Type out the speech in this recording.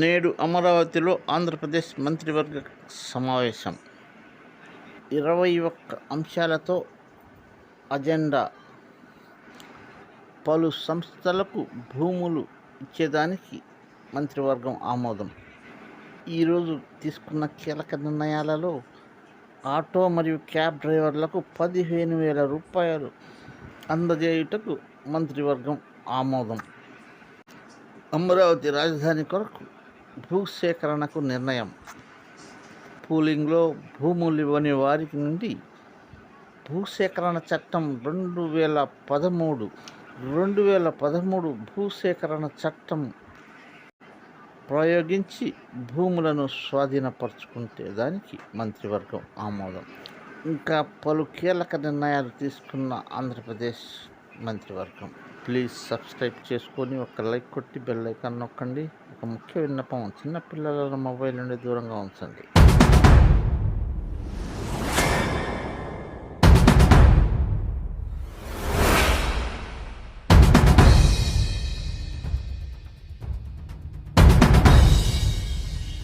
నేడు అమరావతిలో ఆంధ్రప్రదేశ్ మంత్రివర్గ సమావేశం. ఇరవై ఒక్క అంశాలతో అజెండా. పలు సంస్థలకు భూములు ఇచ్చేదానికి మంత్రివర్గం ఆమోదం. ఈరోజు తీసుకున్న కీలక నిర్ణయాలలో ఆటో మరియు క్యాబ్ డ్రైవర్లకు పదిహేను వేల రూపాయలు అందజేయుటకు మంత్రివర్గం ఆమోదం. అమరావతి రాజధాని కొరకు భూసేకరణకు నిర్ణయం. పూలింగ్లో భూములు ఇవ్వని వారికి నుండి భూసేకరణ చట్టం రెండు వేల పదమూడు రెండు వేల పదమూడు భూసేకరణ చట్టం ప్రయోగించి భూములను స్వాధీనపరుచుకుంటే దానికి మంత్రివర్గం ఆమోదం. ఇంకా పలు కీలక నిర్ణయాలు తీసుకున్న ఆంధ్రప్రదేశ్ మంత్రివర్గం. ప్లీజ్ సబ్స్క్రైబ్ చేసుకొని ఒక లైక్ కొట్టి బెల్ ఐకాన్ నొక్కండి. ఒక ముఖ్య విన్నపం చిన్నపిల్లల మొబైల్ నుండి దూరంగా ఉంచండి.